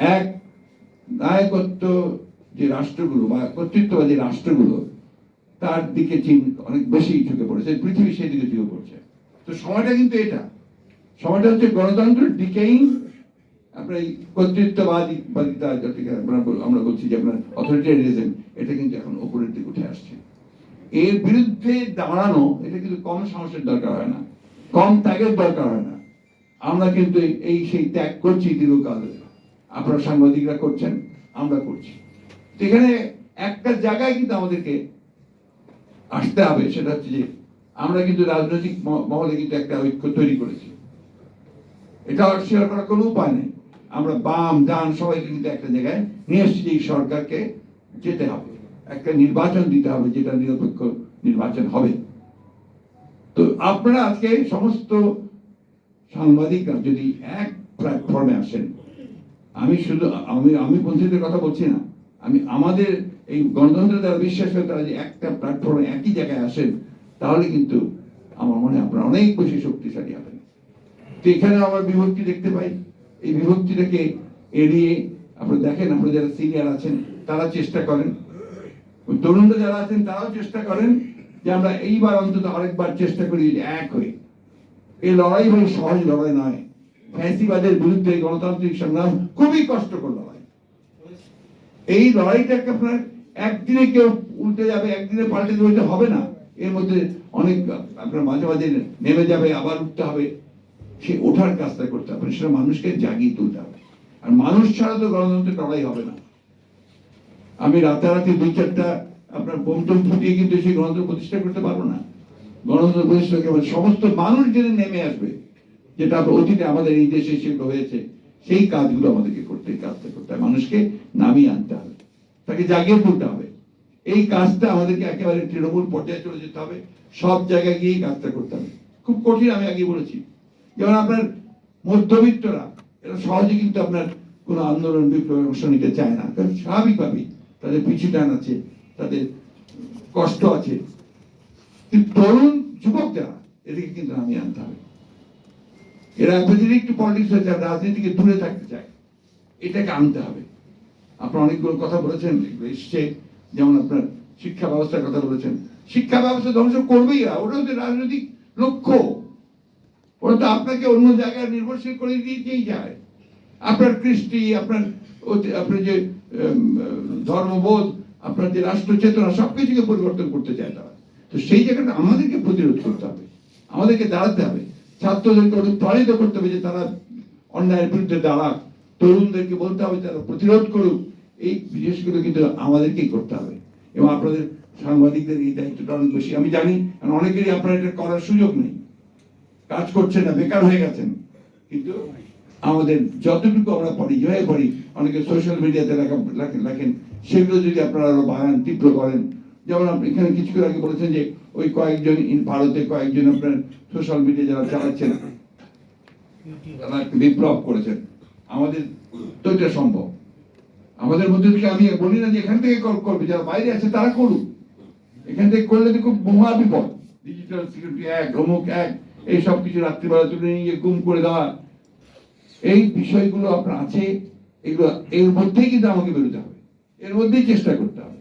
এক নায়কত্ব যে রাষ্ট্রগুলো বা কর্তৃত্ববাদী রাষ্ট্রগুলো, তার দিকে চীন অনেক বেশি ঝুঁকে পড়েছে, পৃথিবী সেই দিকে ঝুঁকে পড়ছে। তো সময়টা কিন্তু এটা। সময়টা হচ্ছে গণতন্ত্র ডিকেইং আপনার এই কর্তৃত্ববাদী বাদিতা যেটাকে আমরা আমরা বলছি যে আপনার অথরিটেরিয়ানিজম এটা কিন্তু এখন উপরের দিকে উঠে আসছে। এর বিরুদ্ধে দাঁড়ানো, এটা কিন্তু কম সাহসের দরকার হয় না। কম ত্যাগের দরকার হয় না। আমরা কিন্তু এই সেই ত্যাগ করছি দীর্ঘকাল আপনারা সাংবাদিকরা করছেন, আমরা করছি। এখানে একটা জায়গায় কিন্তু আমাদেরকে আসতে হবে, সেটা হচ্ছে যে আমরা কিন্তু রাজনৈতিক মহলে কিন্তু একটা ঐক্য তৈরি করেছি। এটা অস্বীকার করার কোনো উপায় নেই। আমরা বাম, ডান সবাইকে কিন্তু একটা জায়গায় নিয়ে এসেছি যে সরকারকে যেতে হবে। একটা নির্বাচন দিতে হবে, যেটা নিরপেক্ষ নির্বাচন হবে। তো আপনারা আজকে সমস্ত সাংবাদিকরা যদি এক প্ল্যাটফর্মে আসেন আমি শুধু, আমি আমি পন্থীদের কথা বলছি না। আমি, আমাদের এই গণতন্ত্রে যারা বিশ্বাস করে, তারা যে একটা প্ল্যাটফর্মে একই জায়গায় আসেন তাহলে কিন্তু আমার মনে হয় আপনারা অনেক বেশি শক্তিশালী হবেন। তো এখানে আমরা বিভক্তি দেখতে পাই। এই বিভক্তিটাকে এড়িয়ে আপনারা দেখেন আপনারা যারা সিনিয়র আছেন, তারা চেষ্টা করেন। তরুণরা যারা আছেন, তারাও চেষ্টা করেন যে আমরা এইবার অন্তত আরেকবার চেষ্টা করি এক হয়ে। এই লড়াই ভাই সহজ লড়াই নয়। ফ্যাসিবাদের বিরুদ্ধে গণতান্ত্রিক সংগ্রাম খুবই কষ্টকর লড়াই। এই লড়াইটাকে আপনার একদিনে কেউ উল্টে যাবে, একদিনে পাল্টে দেবে হবে না। এর মধ্যে অনেক আপনার মাঝে মাঝে নেমে যাবে, আবার উঠতে হবে। সে ওঠার কাজটা করতে হবে, সেটা মানুষকে জাগিয়ে তুলতে হবে। আর মানুষ ছাড়া তো গণতন্ত্রের লড়াই হবে না। আমি রাতারাতি দুই চারটা আপনার বোমটম ফুটিয়ে কিন্তু সেই গণতন্ত্র প্রতিষ্ঠা করতে পারব না। গণতন্ত্র প্রতিষ্ঠা সমস্ত মানুষ যেদিন নেমে আসবে যেটা অতীতে আমাদের এই দেশে সেগুলো হয়েছে, সেই কাজগুলো আমাদেরকে করতে কাজটা করতে হবে মানুষকে নামিয়ে আনতে হবে। তাকে জাগিয়ে তুলতে হবে। এই কাজটা আমাদেরকে একেবারে তৃণমূল পর্যায়ে চলে যেতে হবে। সব জায়গায় গিয়ে কাজটা করতে হবে। খুব কঠিন আমি আগে বলেছি। যেমন আপনার মধ্যবিত্তরা, এরা সহজে কিন্তু আপনার কোনো আন্দোলন বিপ্লবে অংশ নিতে চায় না। কারণ স্বাভাবিকভাবেই তাদের পিছু টান আছে, তাদের কষ্ট আছে। তরুণ যুবক যারা এদেরকে কিন্তু নামিয়ে আনতে হবে। এরা একটু পলিটিক্স হয়ে যায় রাজনীতিকে দূরে থাকতে চায়, এটাকে আনতে হবে। আপনার অনেকগুলো কথা বলেছেন এসছে। যেমন আপনার শিক্ষা ব্যবস্থার কথা বলেছেন। শিক্ষা ব্যবস্থা ধ্বংস করবেই না ওটা হচ্ছে রাজনৈতিক লক্ষ্য। ওরা তো আপনাকে অন্য জায়গায় নির্ভরশীল করে দিয়েই যায়। আপনার কৃষ্টি, আপনার আপনার যে ধর্মবোধ, আপনার যে রাষ্ট্র চেতনা, সবকিছুকে পরিবর্তন করতে চায় তারা। তো সেই জায়গাটা আমাদেরকে প্রতিরোধ করতে হবে। আমাদেরকে দাঁড়াতে হবে। ছাত্রদেরকে অনুপ্রাণিত করতে হবে যে তারা অন্যায়ের বিরুদ্ধে দাঁড়াক। তরুণদেরকে বলতে হবে তারা প্রতিরোধ করুক। এই বিশেষগুলো কিন্তু আমাদেরকেই করতে হবে। এবং আপনাদের সাংবাদিকদের এই দায়িত্বটা অনেক বেশি। আমি জানি অনেকেরই আপনার এটা করার সুযোগ নেই। কাজ করছেন না, বেকার হয়ে গেছেন। কিন্তু আমাদের যতটুকু আমরা পড়ি যেভাবে পড়ি অনেকে সোশ্যাল মিডিয়াতে লেখা লেখেন। সেগুলো যদি আপনারা আরও বাড়ান তীব্র করেন যেমন আপনি এখানে কিছুক্ষণ আগে বলেছেন যে ওই কয়েকজন ভারতে কয়েকজন আপনার সোশ্যাল মিডিয়া যারা চালাচ্ছেন, তারা বিপ্লব করেছেন। আমাদের তো এটা সম্ভব। আমাদের মধ্যে থেকে আমি বলি না যে এখান থেকে কর- করবে, যারা বাইরে আছে তারা করুক। এখান থেকে করলে তো খুব মহা বিপদ। ডিজিটাল সিকিউরিটি এক অমুক এক, এই সব কিছু রাত্রিবেলা তুলে নিয়ে গুম করে দেওয়া। এই বিষয়গুলো আপনার আছে, এগুলো, এর মধ্যেই কিন্তু আমাকে বেরোতে হবে। এর মধ্যেই চেষ্টা করতে হবে।